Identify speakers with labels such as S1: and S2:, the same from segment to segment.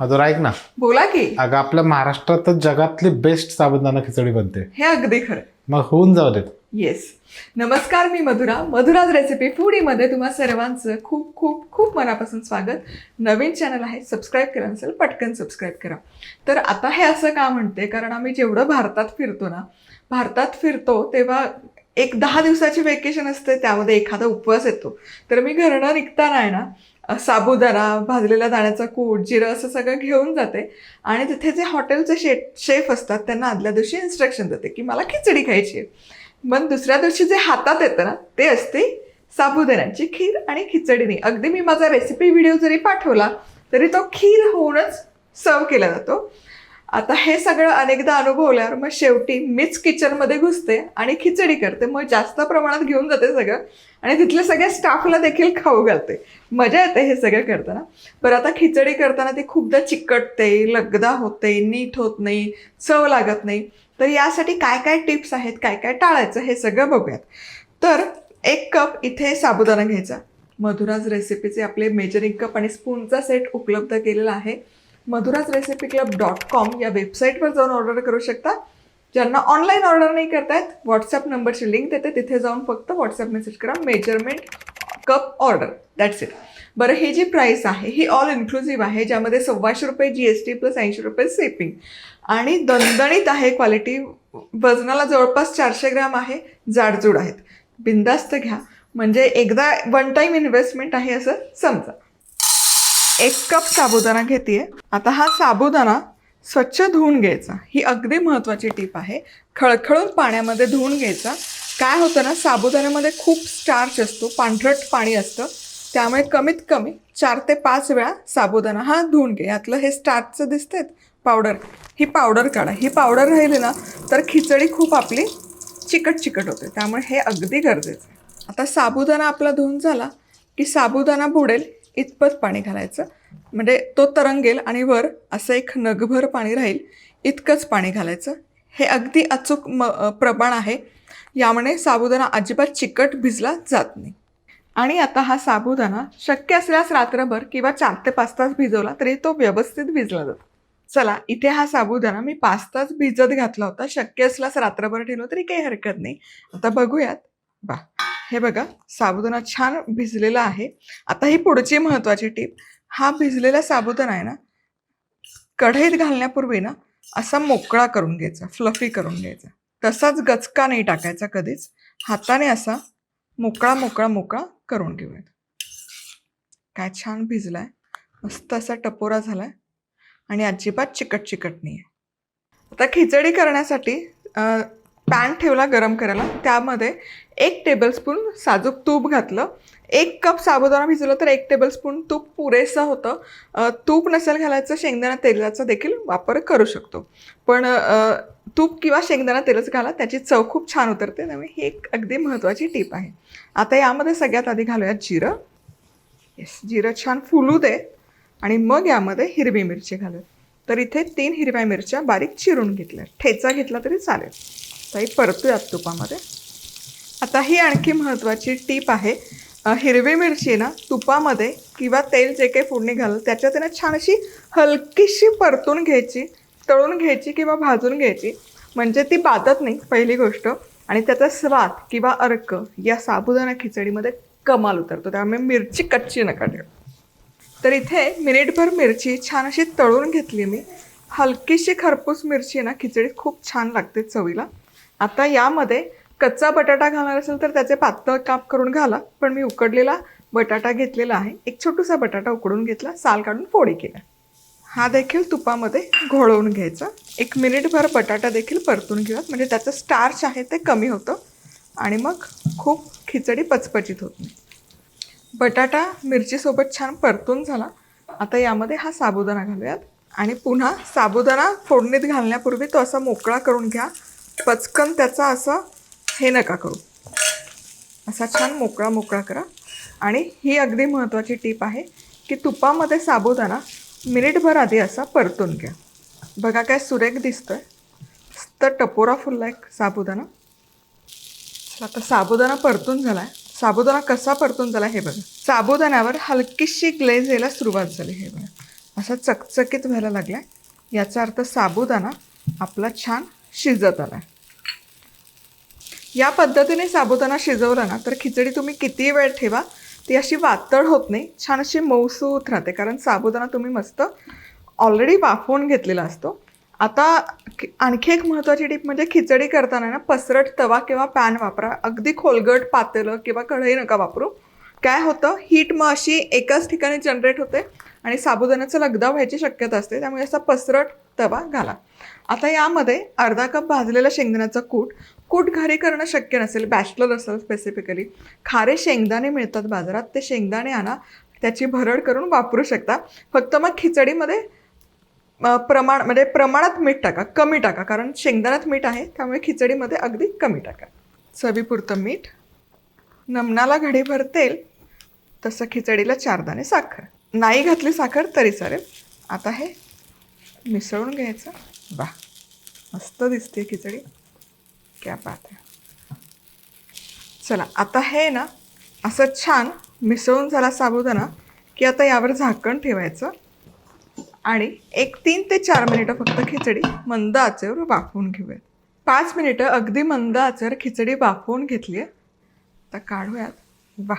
S1: मधुरा ऐक ना.
S2: बोला की.
S1: अगं आपल्या महाराष्ट्रातच जगातली बेस्ट साबुदाणा खिचडी बनते.
S2: हे अगदी खरं.
S1: मग होऊन जाऊ देत.
S2: येस नमस्कार मी मधुरा. मधुराज रेसिपी फूडीमध्ये तुम्हा सर्वांचं खूप खूप खूप मनापासून स्वागत. नवीन चॅनल आहे सबस्क्राईब केलं नसेल पटकन सबस्क्राईब करा. तर आता हे असं का म्हणते कारण आम्ही जेवढं भारतात फिरतो ना भारतात फिरतो तेव्हा एक दहा दिवसाची वेकेशन असते त्यामध्ये एखादा उपवास येतो. तर मी घरनं निघताना आहे ना साबुदाणा भाजलेला दाण्याचा कूट जिरं असं सगळं घेऊन जाते. आणि तिथे जे हॉटेलचे शे शेफ असतात त्यांना आदल्या दिवशी इन्स्ट्रक्शन देते की मला खिचडी खायची आहे. मग दुसऱ्या दिवशी जे हातात येतं ना ते असते साबुदाण्याची खीर आणि खिचडीने. अगदी मी माझा रेसिपी व्हिडिओ जरी पाठवला तरी तो खीर होऊनच सर्व केला जातो. आता हे सगळं अनेकदा अनुभवल्यावर मग शेवटी मीच किचनमध्ये घुसते आणि खिचडी करते. मग जास्त प्रमाणात घेऊन जाते सगळं. आणि तिथल्या सगळ्या स्टाफला देखील खाऊ घालते. मजा येते हे सगळं करताना. बरं आता खिचडी करताना ती खूपदा चिकटते लगदा होते नीट होत नाही चव लागत नाही. तर यासाठी काय काय टिप्स आहेत काय काय टाळायचं हे सगळं बघूयात. तर एक कप इथे साबुदाणा घ्यायचा. मधुराज रेसिपीचे आपले मेजरिंग कप आणि स्पूनचा सेट उपलब्ध केलेला आहे. Madhura's recipe club dot com या वेबसाईटवर जाऊन ऑर्डर करू शकता. ज्यांना ऑनलाईन ऑर्डर नाही करतायत व्हॉट्सअप नंबरची लिंक देते तिथे जाऊन फक्त व्हॉट्सअप मेसेज करा measurement cup order that's it बरं हे जी प्राईस आहे ही ऑल इन्क्लुझिव्ह आहे ज्यामध्ये सव्वाशे रुपये जी एस टी प्लस ऐंशी रुपये सेपिंग आणि दणदणीत आहे क्वालिटी वजनाला जवळपास चारशे ग्राम आहे जाडजूड आहेत. बिंदास्त घ्या. म्हणजे एकदा वन टाईम इन्व्हेस्टमेंट आहे असं समजा. एक कप साबुदाणा घेते आता हा साबुदाणा स्वच्छ धुवून घ्यायचा. ही अगदी महत्त्वाची टीप आहे. खळखळून पाण्यामध्ये धुवून घ्यायचा. काय होतं ना साबुदाण्यामध्ये खूप स्टार्च असतो पांढरट पाणी असतं. त्यामुळे कमीत कमी चार ते पाच वेळा साबुदाणा हा धुवून घे यातलं हे स्टार्चचं दिसतंय पावडर ही पावडर काढा. ही पावडर राहिली ना तर खिचडी खूप आपली चिकट चिकट होते. त्यामुळे हे अगदी गरजेचं आहे. आता साबुदाणा आपला धुवून झाला की साबुदाणा बुडेल इतपत पाणी घालायचं. म्हणजे तो तरंगेल आणि वर असं एक नगभर पाणी राहील इतकंच पाणी घालायचं. हे अगदी अचूक म प्रमाण आहे. यामुळे साबुदाणा अजिबात चिकट भिजला जात नाही. आणि आता हा साबुदाणा शक्य असल्यास रात्रभर किंवा चार ते पाच तास भिजवला तरी तो व्यवस्थित भिजला जातो. चला इथे हा साबुदाणा मी पाच तास भिजत घातला होता. शक्य असल्यास रात्रभर ठेवलं तरी काही हरकत नाही. आता बघूयात. बा. हे बघा साबुदाणा छान भिजलेला आहे. आता ही पुढची महत्त्वाची टीप हा भिजलेला साबुदाणा आहे ना कढईत घालण्यापूर्वी ना असा मोकळा करून घ्यायचा फ्लफी करून घ्यायचा. तसाच गचका नाही टाकायचा कधीच हाताने असा मोकळा मोकळा मोकळा करून घेऊयात. काय छान भिजलाय मस्त असा टपोरा झालाय आणि अजिबात चिकट चिकट नाही आहे आता खिचडी करण्यासाठी पॅन ठेवला गरम करायला. त्यामध्ये एक टेबलस्पून साजूक तूप घातलं. एक कप साबुदाणा भिजवलं तर एक टेबलस्पून तूप पुरेसं होतं. तूप नसेल घालायचं शेंगदाणा तेलाचा देखील वापर करू शकतो. पण तूप किंवा शेंगदाणा तेलच घाला त्याची चव खूप छान उतरते. त्यामुळे ही एक अगदी महत्त्वाची टीप आहे. आता यामध्ये सगळ्यात आधी घालूयात जिरं. येस जिरं छान फुलू दे. आणि मग यामध्ये हिरवी मिरची घालूयात. तर इथे तीन हिरव्या मिरच्या बारीक चिरून घेतल्या ठेचा घेतला तरी चालेल. ताई परतूयात तुपामध्ये. आता ही आणखी महत्त्वाची टीप आहे. हिरवी मिरची ना तुपामध्ये किंवा तेल जे काही फोडणी घाल त्याच्यात ना छान अशी हलकीशी परतून घ्यायची तळून घ्यायची किंवा भाजून घ्यायची. म्हणजे ती बाधत नाही पहिली गोष्ट. आणि त्याचा स्वाद किंवा अर्क या साबुदाणा खिचडीमध्ये कमाल उतरतो. त्यामुळे मिरची कच्ची नका ठेव. तर इथे मिनिटभर मिरची छान अशी तळून घेतली मी. हलकीशी खरपूस मिरची ना खिचडीत खूप छान लागते चवीला. आता यामध्ये कच्चा बटाटा घालणार असेल तर त्याचे पातळ काप करून घाला पण मी उकडलेला बटाटा घेतलेला आहे. एक छोटूसा बटाटा उकडून घेतला साल काढून फोडी केला. हा देखील तुपामध्ये घोळवून घ्यायचा. एक मिनिटभर बटाटा देखील परतून घेऊयात. म्हणजे त्याचं स्टार्च आहे ते कमी होतं आणि मग खूप खिचडी पचपचित होत नाही. बटाटा मिरचीसोबत छान परतून झाला. आता यामध्ये हा साबुदाणा घालूयात. आणि पुन्हा साबुदाणा फोडणीत घालण्यापूर्वी तो असा मोकळा करून घ्या. पचकन त्याचा असं हे नका करू. असा छान मोकळा मोकळा करा. आणि ही अगदी महत्त्वाची टीप आहे की तुपामध्ये साबुदाणा मिनिटभर आधी असा परतून घ्या. बघा काय सुरेख दिसतोय. तर टपोरा फुलला एक साबुदाणा आता साबुदाणा परतून झाला आहे साबुदाणा कसा परतून झाला हे बघा. साबुदाण्यावर हलकीशी ग्लेज यायला सुरुवात झाली हे बघा. असा चकचकीत व्हायला लागला आहे याचा अर्थ साबुदाणा आपला छान शिजत या पद्धतीने साबुदाणा शिजवला ना तर खिचडी तुम्ही किती वेळ ठेवा ती अशी वातळ होत नाही छान अशी मऊसूत राहते कारण साबुदाणा तुम्ही मस्त ऑलरेडी वाफवून घेतलेला असतो. आता आणखी एक महत्त्वाची टीप म्हणजे खिचडी करताना ना पसरट तवा किंवा पॅन वापरा. अगदी खोलगट पातेलं किंवा कढई नका वापरू. काय होतं? हीट मग अशी एकाच ठिकाणी जनरेट होते आणि साबुदाण्याचं लगदा व्हायची शक्यता असते त्यामुळे असा पसरट तवा घाला. आता यामध्ये अर्धा कप भाजलेलं शेंगदाण्याचं कूट कूट घरी करणं शक्य नसेल बॅचलर असेल स्पेसिफिकली खारे शेंगदाणे मिळतात बाजारात ते शेंगदाणे आणा त्याची भरड करून वापरू शकता. फक्त मग खिचडीमध्ये प्रमाण म्हणजे प्रमाणात मीठ टाका कमी टाका कारण शेंगदाण्यात मीठ आहे त्यामुळे खिचडीमध्ये अगदी कमी टाका. चवीपुरतं मीठ नमनाला घडीभर तेल तसं खिचडीला चार दाणे साखर. नाही घातली साखर तरी चालेल. आता हे मिसळून घ्यायचं. वा. मस्त दिसते खिचडी. क्या बात आहे चला आता हे ना असं छान मिसळून झाला साबुदाणा की आता यावर झाकण ठेवायचं आणि एक तीन ते चार मिनिटं फक्त खिचडी मंद आचेवर वाफवून घेऊयात. पाच मिनिटं अगदी मंद आचेवर खिचडी वाफवून घेतली आहे. आता काढूयात. वा.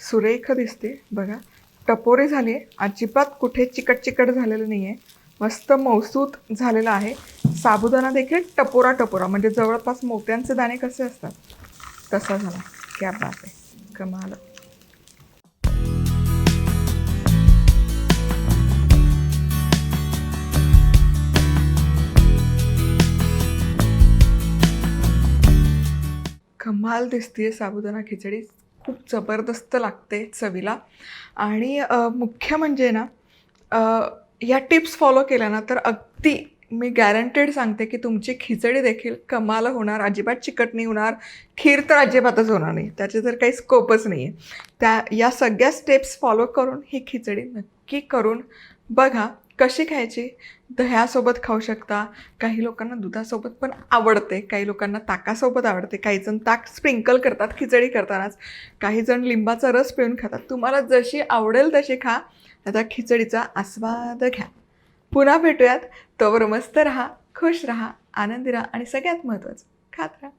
S2: सुरेख दिसते बघा. टपोरी झाली आहे. अजिबात कुठे चिकट चिकट झालेलं नाही आहे मस्त मौसूत झालेला आहे. साबुदाणा देखील टपोरा टपोरा म्हणजे जवळपास मोत्यांचे दाणे कसे असतात? तसा झाला. क्या बात आहे. कमाल. कमाल दिसतीये साबुदाणा खिचडी. खूप जबरदस्त लागते चवीला. आणि मुख्य म्हणजे ना या टिप्स फॉलो केल्या ना तर अगदी मी गॅरंटेड सांगते की तुमची खिचडी देखील कमाल होणार अजिबात चिकट नाही होणार खीर तर अजिबातच होणार नाही त्याचे तर काही स्कोपच नाही आहे त्या या सगळ्या स्टेप्स फॉलो करून ही खिचडी नक्की करून बघा. कशी खायची? दह्यासोबत खाऊ शकता. काही लोकांना दुधासोबत पण आवडते. काही लोकांना ताकासोबत आवडते. काही जण ताक स्प्रिंकल करतात खिचडी करतानाच. काही जण लिंबाचा रस पिऊन खातात. तुम्हाला जशी आवडेल तशी खा. आता खिचडीचा आस्वाद घ्या. पुन्हा भेटूयात. तोवर मस्त राहा खुश राहा आनंदी राहा आणि सगळ्यात महत्त्वाचं खात राहा.